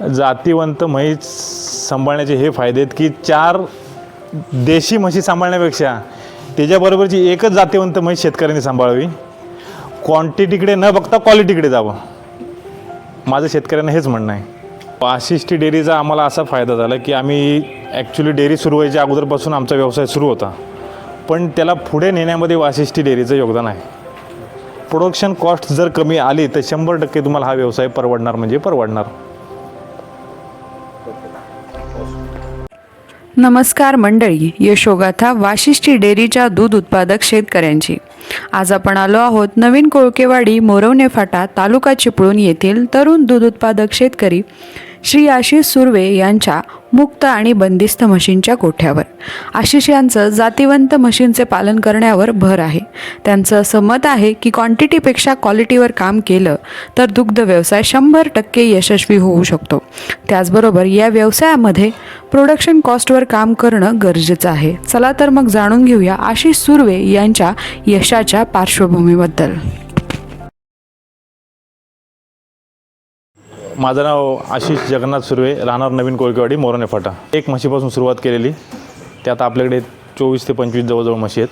जातीवंत म्हैस सांभाळण्याचे हे फायदे आहेत की चार देशी म्हशी सांभाळण्यापेक्षा त्याच्याबरोबरची एकच जातीवंत म्हैस शेतकऱ्यांनी सांभाळावी. क्वांटिटीकडे न बघता क्वालिटीकडे जावं. माझं शेतकऱ्यांना हेच म्हणणं आहे. पाशिष्टी डेअरीचा आम्हाला असा फायदा झाला की आम्ही ॲक्च्युली डेअरी सुरू व्हायच्या अगोदरपासून आमचा व्यवसाय सुरू होता. पण त्याला पुढे नेण्यामध्ये वाशिष्ठी डेअरीचं योगदान आहे. प्रोडक्शन कॉस्ट जर कमी आली तर शंभर टक्के तुम्हाला हा व्यवसाय परवडणार म्हणजे परवडणार. नमस्कार मंडळी यशोगाथा वाशिष्ठी डेअरीच्या दूध उत्पादक शेतकऱ्यांची. आज आपण आलो आहोत नवीन कोळकेवाडी मोरवणे फाटा तालुका चिपळूण येथील तरुण दूध उत्पादक शेतकरी श्री आशिष सुर्वे यांच्या मुक्त आणि बंदिस्त म्हशींच्या कोठ्यावर. आशिष यांचं जातीवंत म्हशींचे पालन करण्यावर भर आहे. त्यांचं असं मत आहे की क्वांटिटीपेक्षा क्वालिटीवर काम केलं तर दुग्ध व्यवसाय शंभर टक्के यशस्वी होऊ शकतो. त्याचबरोबर या व्यवसायामध्ये प्रोडक्शन कॉस्टवर काम करणं गरजेचं आहे. चला तर मग जाणून घेऊया आशिष सुर्वे यांच्या यशाच्या पार्श्वभूमीबद्दल. माझं नाव आशिष जगन्नाथ सुर्वे राहणार नवीन कोळकेवाडी मोरणे फाटा एक म्हशीपासून सुरुवात केलेली. त्यात आपल्याकडे चोवीस ते पंचवीस जवळजवळ म्हशी आहेत.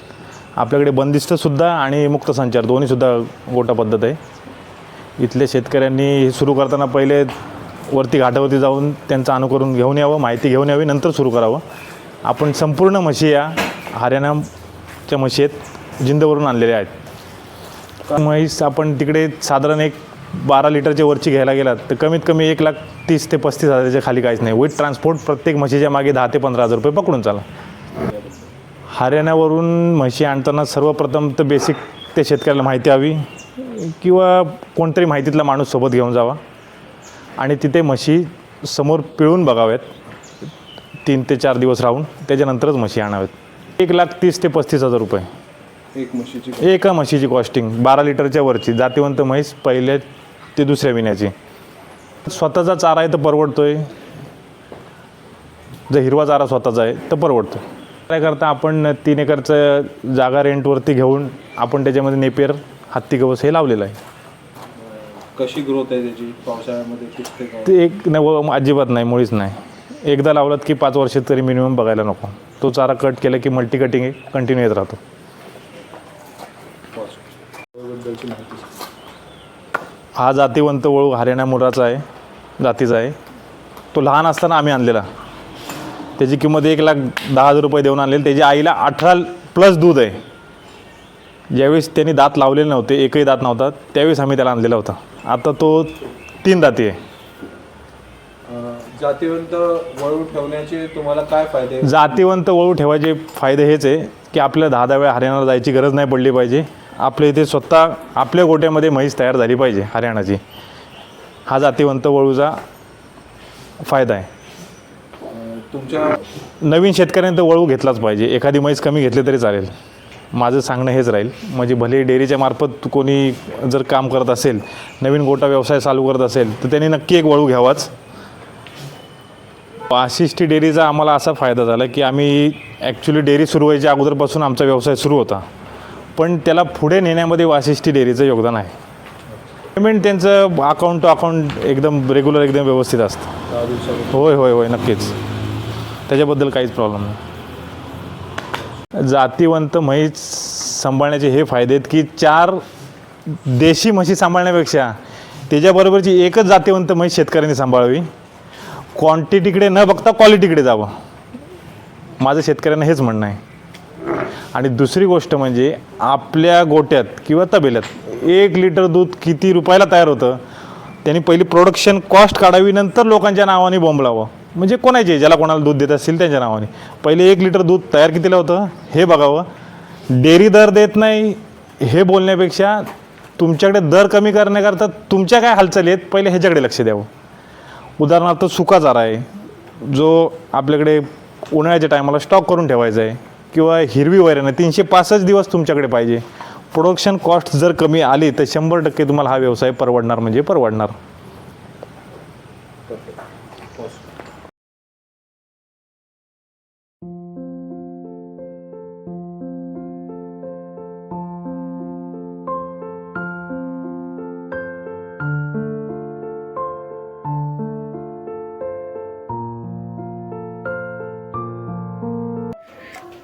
आपल्याकडे बंदिस्तसुद्धा आणि मुक्त संचार दोन्हीसुद्धा गोटा पद्धत आहे. इथल्या शेतकऱ्यांनी हे सुरू करताना पहिले वरती घाटावरती जाऊन त्यांचं अनुकरण घेऊन यावं माहिती घेऊन यावी नंतर सुरू करावं. आपण संपूर्ण म्हशी या हरियाणाच्या म्हशी आहेत जिंदवरून आणलेल्या आहेत. म्हैस आपण तिकडे साधारण एक बारा लिटरच्या वरची घ्यायला गेलात तर कमीत कमी एक लाख तीस ते पस्तीस हजाराच्या खाली काहीच नाही. विथ ट्रान्सपोर्ट प्रत्येक म्हशीच्या मागे दहा ते पंधरा हजार रुपये पकडून चाला. हरियाणावरून म्हशी आणताना सर्वप्रथम तर बेसिक ते शेतकऱ्याला माहिती हवी किंवा कोणतरी माहितीतला माणूस सोबत घेऊन जावा. आणि तिथे म्हशी समोर पिळून बघाव्यात तीन ते चार दिवस राहून त्याच्यानंतरच म्हशी आणाव्यात एक लाख तीस ते पस्तीस हजार रुपये. एक म्हशीची एका म्हशीची कॉस्टिंग बारा लिटरच्या वरची जातीवंत म्हैस पहिल्या ते दुसऱ्या विण्याची. स्वतःचा चारा आहे तर परवडतोय. जर हिरवा चारा स्वतःचा आहे तर परवडतो काय करता आपण तीन एकरचं जागा रेंटवरती घेऊन आपण त्याच्यामध्ये नेपियर हत्ती गवस हे लावलेलं आहे. कशी ग्रोथ आहे त्याची? पावसाळ्यामध्ये ते एक न व- अजिबात नाही मुळीच नाही. एकदा लावलात की पाच वर्षात तरी मिनिमम बघायला नको. तो चारा कट केला की मल्टी कटिंग कंटिन्यू येत राहतो. हा जातीवंत वळू हरियाणा मुराचा आहे जातीचा आहे. तो लहान असताना आम्ही आणलेला. त्याची किंमत एक लाख दहा हजार रुपये देऊन आणलेली. त्याच्या आईला अठरा प्लस दूध आहे. ज्यावेळेस त्यांनी दात लावलेले नव्हते एकही दात नव्हता त्यावेळेस आम्ही त्याला आणलेला होता. आता तो तीन दाती आहे. जातीवंत वळू ठेवण्याचे तुम्हाला काय फायदे? जातीवंत वळू ठेवायचे फायदे हेच आहे की आपल्या दहा दहा वेळा हरियाणाला जायची गरज नाही पडली पाहिजे. आपल्या इथे स्वतः आपल्या गोट्यामध्ये म्हैस तयार झाली पाहिजे हरियाणाची. हा जातीवंत वळूचा फायदा आहे. तुमच्या नवीन शेतकऱ्यांनी तर वळू घेतलाच पाहिजे. एखादी म्हैस कमी घेतली तरी चालेल. माझं सांगणं हेच राहील. म्हणजे भले डेअरीच्या मार्फत कोणी जर काम करत असेल नवीन गोटा व्यवसाय चालू करत असेल तर त्यांनी नक्की एक वळू घ्यावाच. वाशिष्ठी डेअरीचा आम्हाला असा फायदा झाला की आम्ही ॲक्च्युली डेअरी सुरू व्हायच्या अगोदरपासून आमचा व्यवसाय सुरू होता. पण त्याला पुढे नेण्यामध्ये वाशिष्ठी डेअरीचं योगदान आहे. पेमेंट त्यांचं अकाउंट टू अकाउंट एकदम रेग्युलर एकदम व्यवस्थित असतं. होय होय होय नक्कीच. त्याच्याबद्दल काहीच प्रॉब्लेम नाही. जातीवंत म्हैस सांभाळण्याचे हे फायदे आहेत की चार देशी म्हशी सांभाळण्यापेक्षा त्याच्याबरोबरची एकच जातीवंत म्हैस शेतकऱ्यांनी सांभाळावी. क्वांटिटीकडे न बघता क्वालिटीकडे जावं. माझं शेतकऱ्यांना हेच म्हणणं आहे. आणि दुसरी गोष्ट म्हणजे आपल्या गोट्यात किंवा तबेल्यात एक लिटर दूध किती रुपयाला तयार होतं? त्यांनी पहिली प्रोडक्शन कॉस्ट काढावी नंतर लोकांच्या नावाने बोंबलावं म्हणजे कोणाचे? ज्याला कोणाला दूध देत असतील त्यांच्या नावाने. पहिले एक लिटर दूध तयार कितीला होतं? हे बघावं. डेअरी दर देत नाही हे बोलण्यापेक्षा तुमच्याकडे दर कमी करण्याकरता तुमच्या काय हालचाली आहेत पहिले ह्याच्याकडे लक्ष द्यावं. उदाहरणार्थ सुका चारा आहे. जो आपल्याकडे उन्हाळ्याच्या टायमाला स्टॉक करून ठेवायचा आहे. किंवा हिरवी वैरण तीनशे पासष्ट दिवस तुमच्याकडे पाहिजे. प्रोडक्शन कॉस्ट जर कमी आली तर शंभर टक्के तुम्हाला हा व्यवसाय परवडणार म्हणजे परवडणार.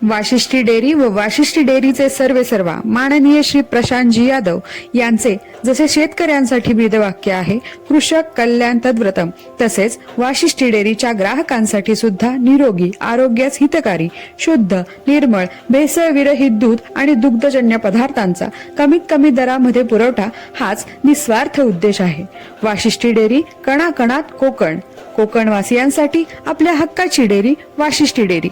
वाशिष्ठी डेअरी व वाशिष्ठी डेअरीचे सर्वे सर्वा माननीय श्री प्रशांतजी यादव यांचे जसे शेतकऱ्यांसाठी ब्रीदवाक्य आहे कृषक कल्याण तद्व्रतम तसेच वाशिष्ठी डेअरीच्या ग्राहकांसाठी सुद्धा निरोगी आरोग्यास हितकारी शुद्ध निर्मळ भेसळ विरहित दूध आणि दुग्धजन्य पदार्थांचा कमीत कमी दरामध्ये पुरवठा हाच निस्वार्थ उद्देश आहे. वाशिष्ठी डेअरी कणाकणात कोकण कोकणवासियांसाठी आपल्या हक्काची डेअरी वाशिष्ठी डेअरी.